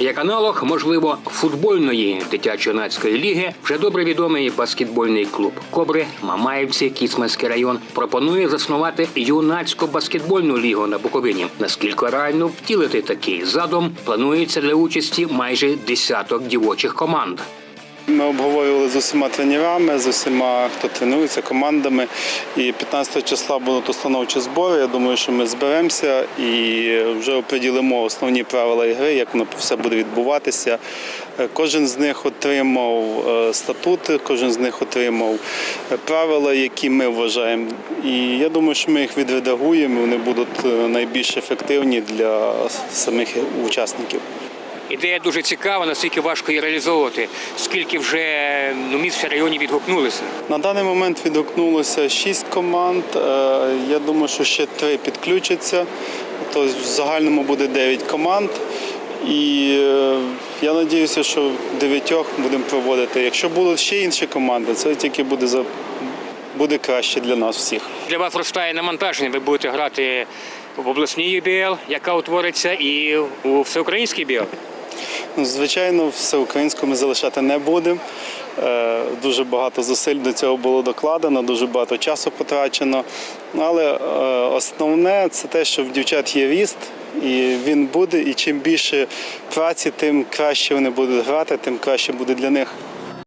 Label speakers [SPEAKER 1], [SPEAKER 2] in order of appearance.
[SPEAKER 1] Як аналог, можливо, футбольної дитячо-юнацької ліги вже добре відомий баскетбольний клуб Кобри Мамаївці, Кіцманський район пропонує заснувати юнацьку баскетбольну лігу на Буковині. Наскільки реально втілити такий задум, планується для участі майже десяток дівочих команд.
[SPEAKER 2] Ми обговорювали з усіма тренерами, з усіма, хто тренується, командами. І 15 числа будуть установчі збори. Я думаю, що ми зберемося і вже оприділимо основні правила ігри, як воно все буде відбуватися. Е, Кожен з них отримав е, статути, кожен з них отримав е, правила, які ми вважаємо. І я думаю, що ми їх відредагуємо. Вони будуть найбільш ефективні для самих учасників.
[SPEAKER 1] Ідея дуже цікава, наскільки важко її реалізовувати. Скільки вже ну, міст в районі відгукнулися.
[SPEAKER 2] На даний момент відгукнулося шість команд. Е, Я думаю, що ще три підключаться. Тобто в загальному буде дев'ять команд. І е, я сподіваюся, що дев'ятьох будемо проводити. Якщо будуть ще інші команди, це тільки буде за буде краще для нас всіх.
[SPEAKER 1] Для вас зростає навантаження. Ви будете грати в обласній ЮБЛ, яка утвориться, і у всеукраїнській БІЛ.
[SPEAKER 2] Звичайно, всеукраїнську ми залишати не будемо. Е, Дуже багато зусиль до цього було докладено, дуже багато часу потрачено. Але е, основне це те, що в дівчат є ріст, і він буде. І чим більше праці, тим краще вони будуть грати, тим краще буде для них